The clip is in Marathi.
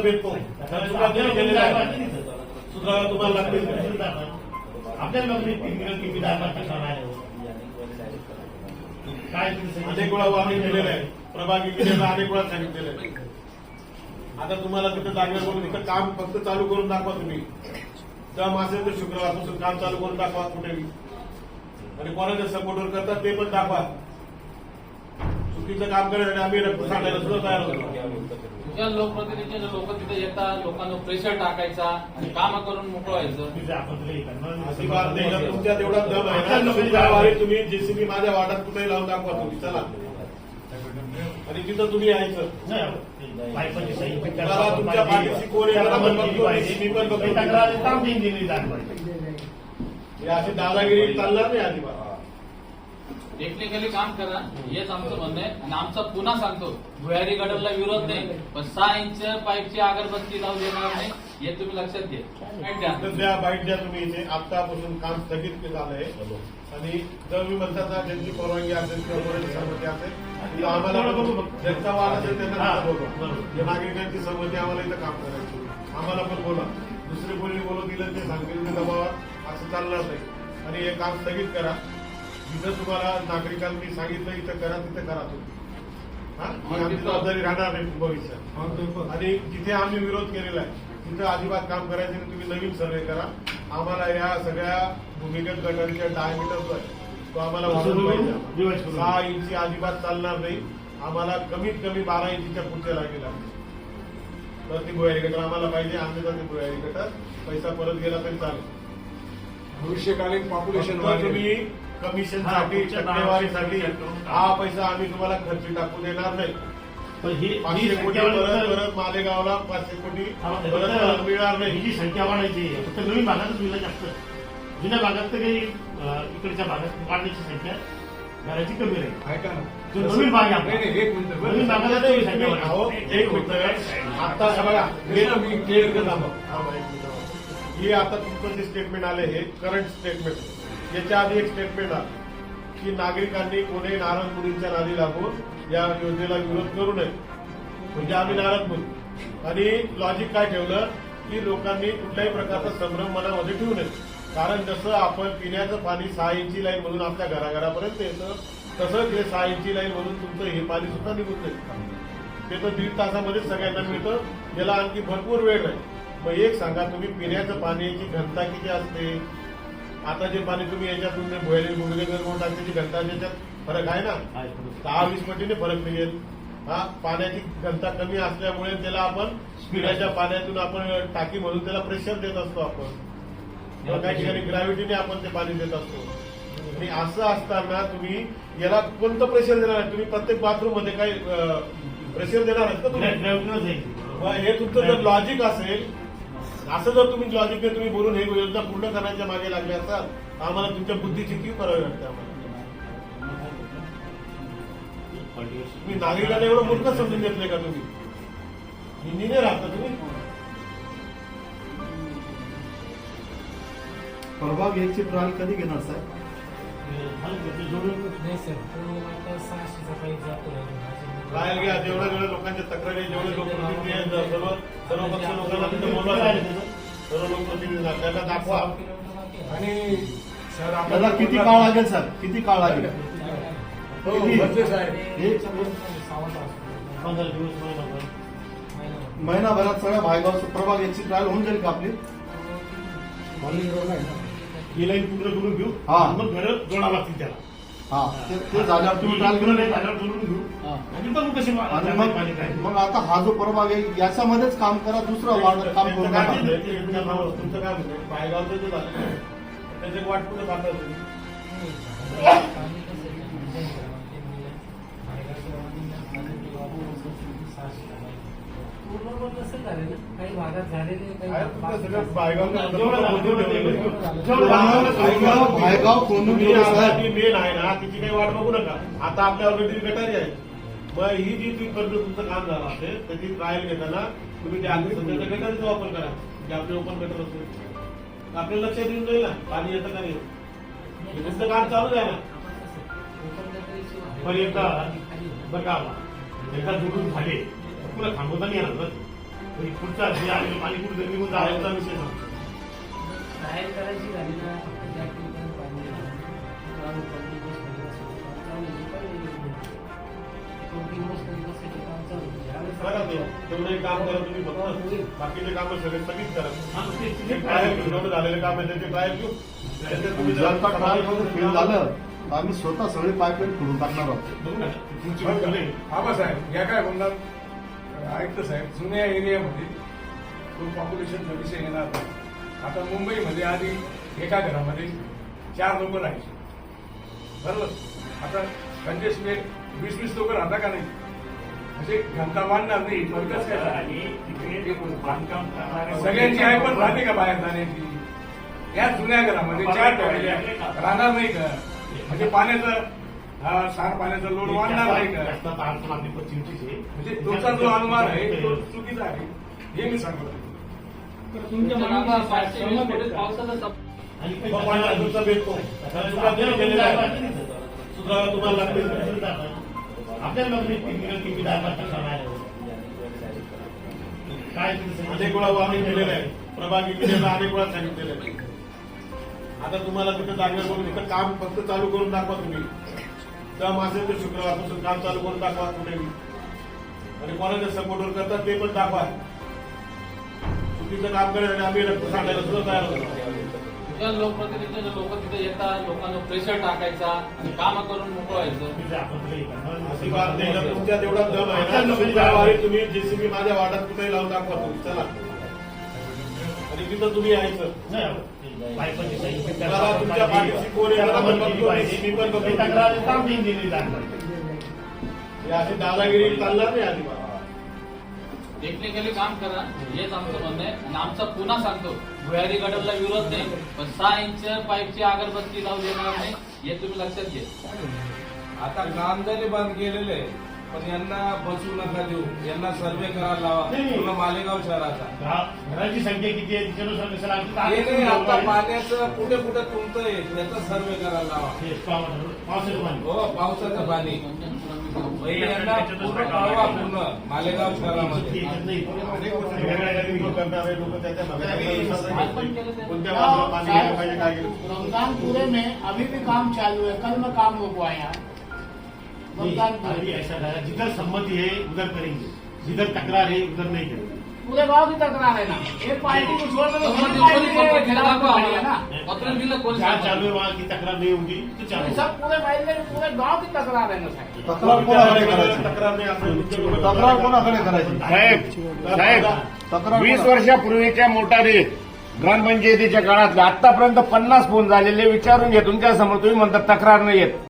भेटतो. तुम्हाला लागतील आपल्याला किती आहे? काय? अनेक वेळा आम्ही केलेलं आहे. प्रभागी केलेलं अनेक वेळा सांगितलेलं आहे. आता तुम्हाला तिथं जागेवर करून तिथं काम फक्त चालू करून दाखवा तुम्ही. दम असेल तर शुक्रवारपासून काम चालू करून दाखवा कुठेही. आणि कोणाच्या सपोर्टवर करतात ते पण दाखवा. चुकीचं काम करण्यासाठी आम्ही सांगायला सुद्धा तयार होतो. तुझ्या लोकप्रतिनिधी लोक तिथे येतात लोकांना प्रेशर टाकायचा आणि काम करून मोकळं व्हायचं तिथे आपण तुला करणार. अजिबात नाही जर तुमच्यात एवढा दम आहे ना शुक्रवारी तुम्ही जेसीबी माझ्या वाटात कुठेही लावून दाखवा तुम्ही चला आणि तिथं तुम्ही यायचं तुमच्या. पाठीशी कोण. मी पण. ही तक्रार. हे अशी दादागिरी चालणार नाही अजिबात टेक्निकली काम करा हेच आमचं म्हणणं आहे. आणि आमचा पुन्हा सांगतो भुयारी गडरला विरोध नाही पण सहा इंच पाईपची अगरबत्ती लावू देणार नाही हे तुम्ही लक्षात घ्या. द्या. बाईट द्या तुम्ही इथे. आतापासून काम स्थगित झालंय आणि जर मी म्हणतात ज्यांची परवानगी असेल किंवा सहमती असेल ती आम्हाला ज्यांचा वाद असेल त्यांना. या नागरिकांची सहमती आम्हाला इथं काम करायची आम्हाला पण बोला दुसरे कोणी बोलू दिलं ते सांगतील दबावात असं चालणार नाही. आणि हे काम स्थगित करा. जिथं तुम्हाला नागरिकांनी सांगितलं इथं करा तिथं करा तुम्ही. जबाबदारी राहणार नाही भविष्यात. आणि जिथे आम्ही विरोध केलेला आहे तिथं अजिबात काम करायचं नाही तुम्ही नवीन सर्वे करा. आम्हाला या सगळ्या भूमिगत गटांच्या डायमीटर जो आहे तो आम्हाला पाहिजे. सहा इंची अजिबात चालणार नाही. आम्हाला कमीत कमी बारा इंचीच्या पुढच्या लागेल. तर ती भुयारी गटर आम्हाला पाहिजे आम्ही तर ती भुयारी गटर पैसा परत गेला तरी चालेल. भविष्यकालीन पॉप्युलेशन तुम्ही कमिशनसाठी हा, टक्केवारीसाठी हा पैसा आम्ही तुम्हाला खर्ची टाकू देणार नाही. पण ही ही पाचशे कोटी परत. परत मालेगावला पाचशे कोटी हा, परत मिळणार ही नाही. जी संख्या वाढायची आहे, फक्त नवीन भागातच मिळलं जास्त. जुन्या भागात तर काही इकडच्या भागात वाढण्याची संख्या घराची कमी राहील. ऐका ना जो नवीन भाग आहे एक मिनिट. नवीन. भागाला नाही, संख्या. एक मिनिट. आता बघा हे मी क्लिअर करत. हे आता तुमचं जे स्टेटमेंट आले हे करंट स्टेटमेंट याच्या आधी एक स्टेटमेंट आलं की नागरिकांनी कोणी नारायण मुलींच्या नादी लागून या योजनेला विरोध करू नये. म्हणजे आम्ही नाराज मुली. आणि लॉजिक काय ठेवलं? की लोकांनी कुठल्याही प्रकारचा संभ्रम मनामध्ये ठेवू नये. कारण जसं आपण पिण्याचं पाणी सहा इंची लाईन म्हणून आपल्या घराघरापर्यंत येतं तसंच हे सहा इंची लाईन म्हणून तुमचं हे पाणी सुद्धा निघून जाईल. ते तर दीड तासामध्येच सगळ्यांना मिळतं. याला आणखी भरपूर वेळ नाही. मग एक सांगा तुम्ही पिण्याचं पाण्याची घनता किती असते? आता जे पाणी तुम्ही याच्यातून भोयले गुडगे निर्मूळ टाकण्याची घनता त्याच्यात फरक आहे ना. दहा वीस पटीने फरक निघेल. हा पाण्याची घनता कमी असल्यामुळे त्याला आपण पिण्याच्या पाण्यातून आपण टाकी म्हणून त्याला प्रेशर देत असतो आपण. काही ठिकाणी ग्रॅव्हिटीने आपण ते पाणी देत असतो. आणि असं असताना तुम्ही याला कोणतं प्रेशर देणार आहे? तुम्ही प्रत्येक बाथरूममध्ये काही प्रेशर देणार आहेत का तुम्ही? हे तुमचं जर लॉजिक असेल असं जर तुम्ही लॉजिकने तुम्ही बोलून हे योजना पूर्ण करण्याच्या मागे लागले असाल तर आम्हाला तुमच्या बुद्धीची कीव करावी लागते आम्हाला? तुम्ही नागरिकांना एवढं मूर्ख समजून घेतलंय का तुम्ही? हिंदीने राहता तुम्ही? प्रभाग एकची ट्रायल कधी घेणार साहेब? नाही सर तो आता सहाशेचा काही जातो ट्रायल घ्या जेवढ्या जेवढ्या लोकांच्या तक्रारी जेवढे लोकप्रतिनिधी आहेत सर्व सर्व पक्ष लोकांना तिथे बोलवा. सर्व लोकप्रतिनिधींना त्यांना दाखवा. आणि सर त्याला किती काळ लागेल सर? किती काळ लागेल? हो. महिनाभरात सगळ्या भायगाव प्रभाग एकची ट्रायल होऊन जाईल का आपली? ही लाईन पूर्ण करून घेऊ? हा. मग घर जोडा लागतील त्याला. हा. ते- ते झाल्यावर तुम्ही ट्रायल पूर्ण करून घेऊ. आणि पाणी मग मग आता हा जो प्रभाग आहे याच्यामध्येच काम करा दुसरं वार्ड काम करू नका? पायगावचं जे झालं तुम्ही काही भागात झालेले काही पायगावचं जेवढं झालं, बघून तेवढं मेन आहे ना तिची काही वाट बघू नका. आता आपल्या ऑलरेडी गटारी आहे मग ही जी ती कर्ज तुमचं काम झालं असेल त्याची ट्रायल घेताना तुम्ही त्या अगदी सध्याच्या गटारीचा वापर करा जे आपले ओपन गटर असेल आपल्याला लक्षात येऊन जाईल ना पाणी येतं का नाही तुमचं काम चालू आहे ना. पण एकदा बरं का एकदा जोडून झाले पुन्हा थांबवता नाही येणार. तरी पुढचा जे आलेलं पाणी कुठे निघून जायचा विषय नव्हता बाहेर करायची झाली ना फक्त त्या ठिकाणी पाणी काम तेवढं करा तुम्ही फक्त. बाकीचे काम सगळे स्थगित करा. हा, ट्रायल घेऊन झालेले काम आहे त्याचे ट्रायल घेऊ तुम्ही ट्रायल झालं आम्ही स्वतः सगळे पाईपलाईन खोलून टाकणार आहोत. आबासाहेब या काय म्हणतात ऐकतं साहेब जुन्या एरियामध्ये तो पॉप्युलेशनचा विषय येणार नाही. आता मुंबईमध्ये आधी एका घरामध्ये चार लोक राहायचे. बरोबर? आता कंजेस्टमेंट वीस वीस लोक राहता का नाही? म्हणजे घंटा मांडणार नाही. थोडक्यात काय? झालं? सगळ्यांची आई पण राहते का बाहेर जाण्याची? या जुन्या घरामध्ये चार फॅमिल्या राहणार नाही का? म्हणजे पाण्याचं सांड पाण्याचा लोड वाढणार नाही का? आहे. म्हणजे तुमचा जो अनुमान आहे तो चुकीचा आहे. हे मी सांगतो. तुमच्या मनात तुमचा भेटतो. सुद्धा तुम्हाला लागते आपल्याला नोकरी टेक्निकल किती दहा पाच टक्का बाहेर आहे. काय तुमचं अनेक वेळा वाहन केलेलं आहे. प्रभागी केलेलं अनेक वेळा सांगितलेलं आहे. आता तुम्हाला तिथं जागेवर बोलून इथं काम फक्त चालू करून दाखवा तुम्ही. दम असेल तर शुक्रवारपासून काम चालू करून दाखवा कुठे आणि कोणाच्या सपोर्टवर करतात ते पण दाखवा. चुकीचं काम करण्यासाठी आम्ही रक्त सांगायला सुद्धा तयार होतो. लोकप्रतिनिधी लोक तिथे येतात लोकांना प्रेशर टाकायचा आणि काम करून तिथे तुमच्या तेवढा दम आहे तुम्ही जेसीबी माझ्या वाटात कुठेही लावून दाखवा तुम्ही. चला. आणि तिथं तुम्ही यायचं. नाही, बायकोची सही. मला तुमच्या पाठीशी कोण पण. हे अशी दादागिरी चालणार नाही अजिबात टेक्निकली काम करा हेच आमचं म्हणणं आहे आणि आमचा पुन्हा सांगतो हो। भुयारी गडरला विरोध नाही। पण सहा इंच पाईपची अगरबत्ती लावू देणार नाही। हे तुम्ही लक्षात घ्या आता काम जरी बंद आहे पण यांना बसू नका देऊ. यांना सर्वे करायला लावा. पूर्ण मालेगाव शहराचा. घरा- घराची संख्या किती आहे तिच्यानुसार कसं हे नाही आता. पाण्याचं कुठे कुठे तुमचं त्याचा सर्वे करायला लावा. हे पाव- पावसाचं पाणी. पावसाचं पाणी. यांना पूर्ण कळवा पूर्ण मालेगाव शहरामध्ये. गेलं रमजानपुरे में अभी भी काम चालू है कल मैं काम रुकवाया अभी रमजानपुरे ऐसा जिधर सम्मति है उधर करेंगे. जिधर तकरार है उधर नहीं करेंगे. पूरे गांव की तकरार है ना? एक पार्टी को छोड़ कर पत्र दूसरी पार्टी दिलं के खिलाफ दाखवा खड़ी है ना? आम्हाला. पत्र दिलं कोण जहाँ? चालू है वहाँ की तकरार नहीं होगी तो चालू। सब पूरे मायने पूरे गांव की तकरार है ना साहब। तक्रार कोणाकडे करायची तक्रार नाही तक्रार कोणाकडे करायची साहेब साहेब तक्रार वीस वर्षापूर्वीच्या मोटारी ग्रामपंचायतीच्या काळातल्या आतापर्यंत पन्नास फोन झालेले विचारून घे तुमच्यासमोर तुम्ही म्हणता तक्रार नाही येत.